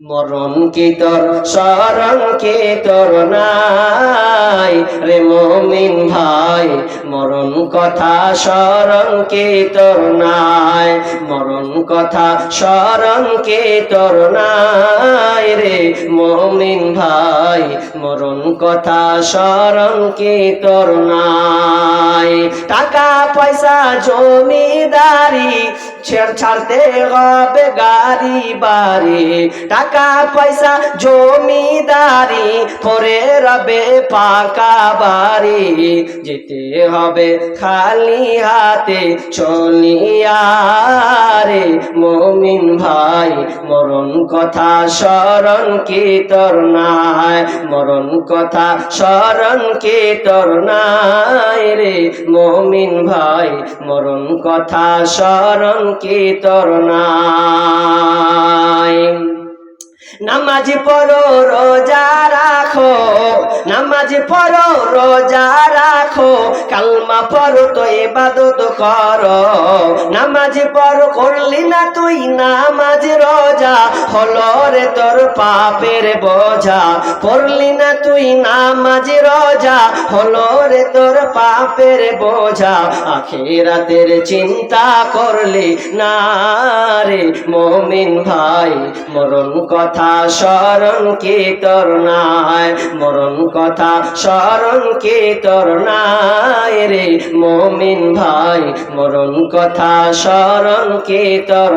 মরণ কি তোর শরণ কি তোর নাই রে মমিন ভাই। মরণ কথা শরণ কি তোর নাই, মরণ কথা শরণ কি তোর নাই রে মমিন ভাই। মরণ কথা শরণ কি তোর নাই। টাকা পয়সা, জমিদারি ছেড় হবে গাড়ি, বাড়ি। টাকা, পয়সা, জমিদারি পরে রবে পাকা বাড়ি। যেতে হবে খালি হাতে চলিয়া রে মমিন ভাই, মরণ কথা স্মরণ কি তোর নাই? মরণ কথা স্মরণ কি তোর নাই রে? মমিন ভাই, মরণ কথা স্মরণ কি তোর নামাজ পড়ো, রোজা রাখো। নামাজ পড়ো, রোজা রাখো। কালমা পড়ো, তো এবাদত করো। নামাজ পড়ো, করলি না তুই নামাজ রোজা? হলো রে তোর পাপের বোঝা। পড়লি না তুই নামাজ রোজা? হলো রে তোর পাপের বোঝা। আখেরাতের চিন্তা করলি না রে মমিন ভাই। মরণ কথা স্মরণ কি তোর নাই। মরণ কথা স্মরণ কি তোর নাই রে। মমিন ভাই, মরণ কথা স্মরণ কি তোর